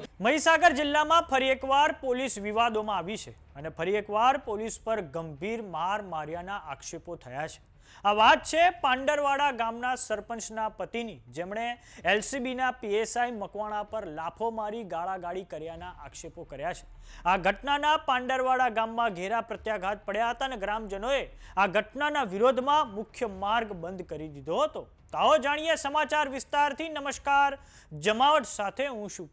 મહીસાગર જિલ્લામાં ફરી એકવાર પોલીસ વિવાદોમાં આવી છે અને ફરી એકવાર પોલીસ પર ગંભીર માર માર્યાના આક્ષેપો થયા છે. આ વાત છે પાંડરવાડા ગામના સરપંચના પતિની. જેમણે એલસીબીના પીએસઆઈ મકવાણા પર લાફો મારી ગાળાગાળી કર્યાના આક્ષેપો કર્યા છે. આ ઘટનાના પાંડરવાડા ગામમાં ઘેરા પ્રત્યાઘાત પડ્યા હતા અને ગ્રામજનોએ આ ઘટનાના વિરોધમાં મુખ્ય માર્ગ બંધ કરી દીધો હતો. તો જાણીએ સમાચાર વિસ્તારથી. નમસ્કાર. જમાવટ સાથે હું છું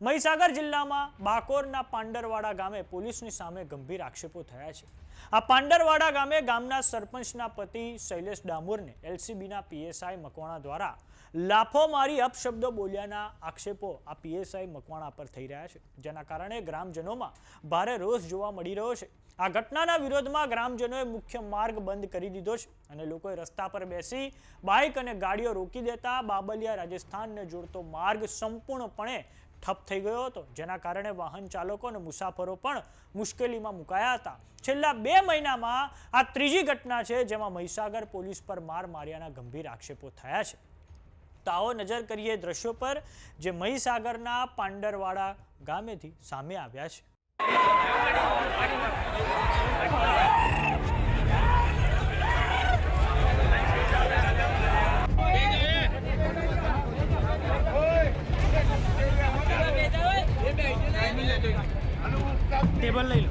મહીસાગર જિલ્લામાં બાકોરના પાંડરવાડા ગામે પોલીસની સામે ગંભીર આક્ષેપો થયા છે. આ પાંડરવાડા ગામે ગામના સરપંચના પતિ શૈલેષ ડામોરને એલસીબીના પીએસઆઈ મકવાણા દ્વારા લાફો મારી અપશબ્દો બોલ્યાના આક્ષેપો આ પીએસઆઈ મકવાણા પર થઈ રહ્યા છે, જેના કારણે ગ્રામજનોમાં ભારે રોષ જોવા મળી રહ્યો છે. આ ઘટનાના વિરોધમાં ગ્રામજનોએ મુખ્ય માર્ગ બંધ કરી દીધો છે અને લોકોએ રસ્તા પર બેસી બાઇક અને ગાડીઓ રોકી દેતા બાબલિયા રાજસ્થાનને જોડતો માર્ગ સંપૂર્ણપણે ઠપ થઈ ગયો હતો, જેના કારણે વાહન ચાલકો અને મુસાફરો પણ મુશ્કેલીમાં મુકાયા હતા. છેલ્લા બે મહિનામાં આ ત્રીજી ઘટના છે, જેમાં મહીસાગર પોલીસ પર માર માર્યાના ગંભીર આક્ષેપો થયા છે. તો નજર કરીએ દ્રશ્યો પર, જે મહીસાગરના પાંડરવાડા ગામેથી સામે આવ્યા છે. ટેબલ લઈ લો.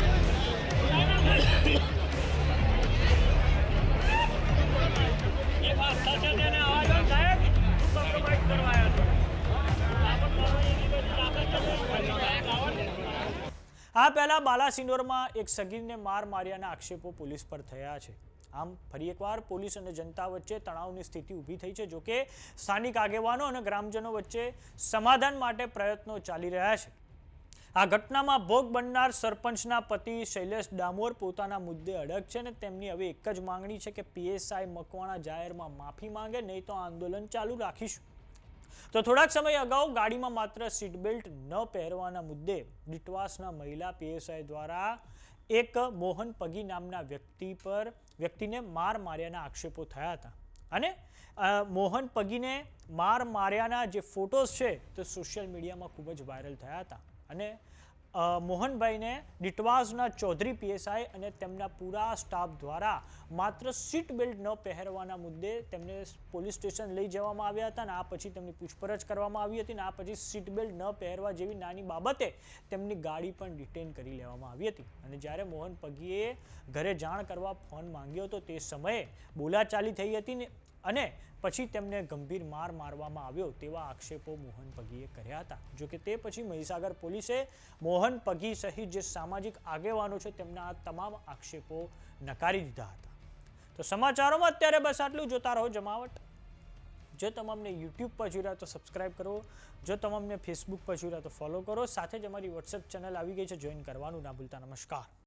આ પહેલા બાલાસિનોરમાં એક સગીરને માર માર્યાના આક્ષેપો પોલીસ પર થયા છે. આમ ફરી એકવાર પોલીસ અને જનતા વચ્ચે તણાવની સ્થિતિ ઊભી થઈ છે, જોકે સ્થાનિક આગેવાનો અને ગ્રામજનો વચ્ચે સમાધાન માટે પ્રયત્નો ચાલી રહ્યા છે. આ ઘટનામાં ભોગ બનનાર સરપંચના પતિ શૈલેષ ડામોર પોતાના મુદ્દે અડગ છે અને તેમની હવે એક જ માંગણી છે કે પીએસઆઈ મકવાણા જાહેરમાં માફી માંગે, નહીં તો આંદોલન ચાલુ રાખીશું. તો થોડાક સમય અગાઉ ગાડીમાં માત્ર સીટ બેલ્ટ ન પહેરવાના મુદ્દે ડિટવાસના મહિલા પીએસઆઈ દ્વારા એક મોહન પગી નામના વ્યક્તિ પર વ્યક્તિને માર માર્યાના આક્ષેપો થયા હતા. અને મોહન પગીને માર માર્યાના જે ફોટોઝ છે તે સોશિયલ મીડિયામાં ખૂબ જ વાયરલ થયા હતા. અને મોહનભાઈને ડિટવાઝના ચૌધરી પીએસઆઈ અને તેમના પૂરા સ્ટાફ દ્વારા માત્ર સીટ બેલ્ટ ન પહેરવાના મુદ્દે તેમને પોલીસ સ્ટેશન લઈ જવામાં આવ્યા હતા અને આ પછી તેમની પૂછપરછ કરવામાં આવી હતી અને આ પછી સીટ બેલ્ટ ન પહેરવા જેવી નાની બાબતે તેમની ગાડી પણ ડિટેન કરી લેવામાં આવી હતી. અને જ્યારે મોહન પગીએ ઘરે જાણ કરવા ફોન માંગ્યો હતો તે સમયે બોલાચાલી થઈ હતી ને અને પછી તેમને ગંભીર માર મારવામાં આવ્યો તેવા આક્ષેપો મોહન પગીએ કર્યા હતા. જો કે તે પછી મહીસાગર પોલીસે મોહન પગી સહિત જે સામાજિક આગેવાનો છે તેમના આ તમામ આક્ષેપો નકારી દીધા હતા. તો સમાચારોમાં અત્યારે બસ આટલું જોતા રહો જમાવટ. જો તમામને યુટ્યુબ પર જોઈ રહ્યા તો સબસ્ક્રાઇબ કરો. જો તમામને ફેસબુક પર જોઈ રહ્યા તો ફોલો કરો. સાથે જ અમારી વોટ્સએપ ચેનલ આવી ગઈ છે. જોઈન કરવાનું ના ભૂલતા. નમસ્કાર.